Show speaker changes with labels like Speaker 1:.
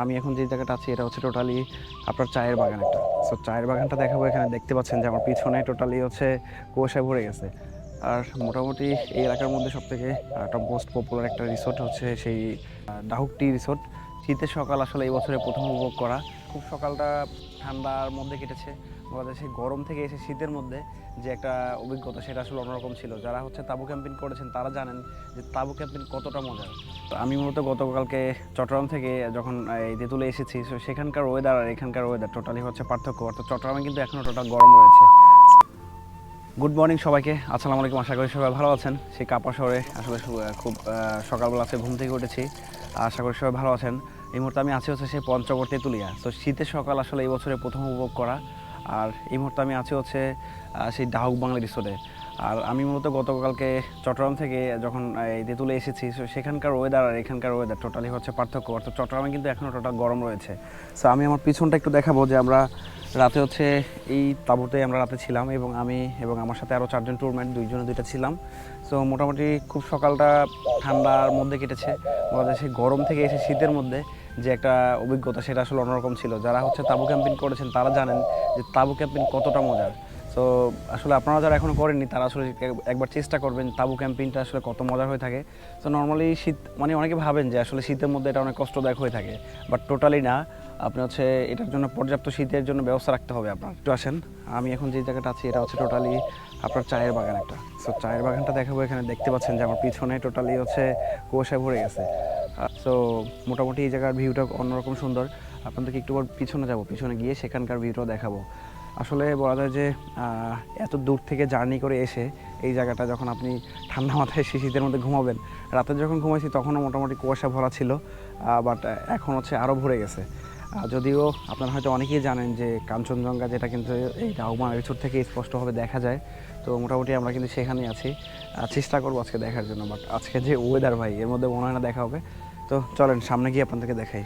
Speaker 1: আমি এখন যে জায়গাটা আছি, এটা হচ্ছে টোটালি আপনার চায়ের বাগান একটা। সো চায়ের বাগানটা দেখাবো, এখানে দেখতে পাচ্ছেন যে আমার পিছনে টোটালি হচ্ছে কুয়াশায় ভরে গেছে। আর মোটামুটি এই এলাকার মধ্যে সব থেকে একটা মোস্ট পপুলার একটা রিসোর্ট হচ্ছে সেই ডাহুকটি রিসোর্ট শীতের সকাল আসলে এই বছরে প্রথম উপভোগ করা। খুব সকালটা ঠান্ডার মধ্যে কেটেছে। যায় সেই গরম থেকে এসে শীতের মধ্যে যে একটা অভিজ্ঞতা সেটা আসলে অন্যরকম ছিল। যারা হচ্ছে তাবু ক্যাম্পিং করেছেন, তারা জানেন যে তাবু ক্যাম্পিং কতটা মজার। আমি মূলত গতকালকে চট্টগ্রাম থেকে যখন এই তেঁতুলে এসেছি, তো সেখানকার ওয়েদার আর এখানকার ওয়েদার টোটালি হচ্ছে পার্থক্য। অর্থাৎ চট্টগ্রামে কিন্তু এখনও টোটাল গরম রয়েছে। গুড মর্নিং সবাইকে, আসসালামু আলাইকুম, আশা করি সবাই ভালো আছেন। সেই কাপা শহরে আসলে খুব সকালবেলা আছে ঘুম থেকে উঠেছি। আশা করি সবাই ভালো আছেন। এই মুহূর্তে আমি আছি হচ্ছে সেই পঞ্চগড় তেঁতুলিয়া। তো শীতের সকাল আসলে এই বছরে প্রথম উপভোগ করা। আর এই মুহূর্তে আমি আছি হচ্ছে সেই ডাহুক বাংলা রিসোর্টে আর আমি মূলত গতকালকে চট্টগ্রাম থেকে যখন তেঁতুলে এসেছি তো সেখানকার ওয়েদার আর এখানকার ওয়েদার টোটালি হচ্ছে পার্থক্য। অর্থাৎ চট্টগ্রামে কিন্তু এখনও টোটাল গরম রয়েছে। সো আমি আমার পিছনটা একটু দেখাবো যে আমরা রাতে হচ্ছে এই তাঁবুতে আমরা রাতে ছিলাম এবং আমি এবং আমার সাথে আরও চারজন ট্যুরমেট দুইজনে দুইটা ছিলাম। সো মোটামুটি খুব সকালটা ঠান্ডার মধ্যে কেটেছে। বলা সেই গরম থেকে এসে শীতের মধ্যে যে একটা অভিজ্ঞতা সেটা আসলে অন্যরকম ছিল। যারা হচ্ছে তাবু ক্যাম্পিং করেছেন, তারা জানেন যে তাবু ক্যাম্পিং কতটা মজার। তো আসলে আপনারা যারা এখনও করেননি, তারা আসলে একবার চেষ্টা করবেন তাবু ক্যাম্পিংটা আসলে কত মজার হয়ে থাকে। তো নর্মালি শীত মানে অনেকে ভাবেন যে আসলে শীতের মধ্যে এটা অনেক কষ্টদায়ক হয়ে থাকে। বাট টোটালি না। আপনি হচ্ছে এটার জন্য পর্যাপ্ত শীতের জন্য ব্যবস্থা রাখতে হবে আপনার। একটু আসেন, আমি এখন যে জায়গাটা আছি এটা হচ্ছে টোটালি আপনার চায়ের বাগান একটা। সো চায়ের বাগানটা দেখাবো এখানে, দেখতে পাচ্ছেন যে আমার পিছনে টোটালি হচ্ছে কুয়াশায় ভরে গেছে। সো মোটামুটি এই জায়গার ভিউটা অন্যরকম সুন্দর। আপনাদেরকে একটু পিছনে যাব, পিছনে গিয়ে সেখানকার ভিউটাও দেখাবো। আসলে বলা যায় যে এত দূর থেকে জার্নি করে এসে এই জায়গাটা যখন আপনি ঠান্ডা মাথায় শী- শীতের মধ্যে ঘুমাবেন, রাতে যখন ঘুমাইছি তখনও মোটামুটি কুয়াশা ভরা ছিল বাট এখন হচ্ছে আরও ভরে গেছে। যদিও আপনারা হয়তো অনেকেই জানেন যে কাঞ্চনজঙ্ঘা যেটা কিন্তু এই ডাউমা রিসোর্ট থেকে স্পষ্টভাবে দেখা যায়, তো মোটামুটি আমরা কিন্তু সেখানেই আছি। চেষ্টা করব আজকে দেখার জন্য বাট আজকে যে ওয়েদার ভাই, এর মধ্যে মনে হয় না দেখা হবে। তো চলেন, সামনে গিয়ে আপনাদেরকে দেখাই।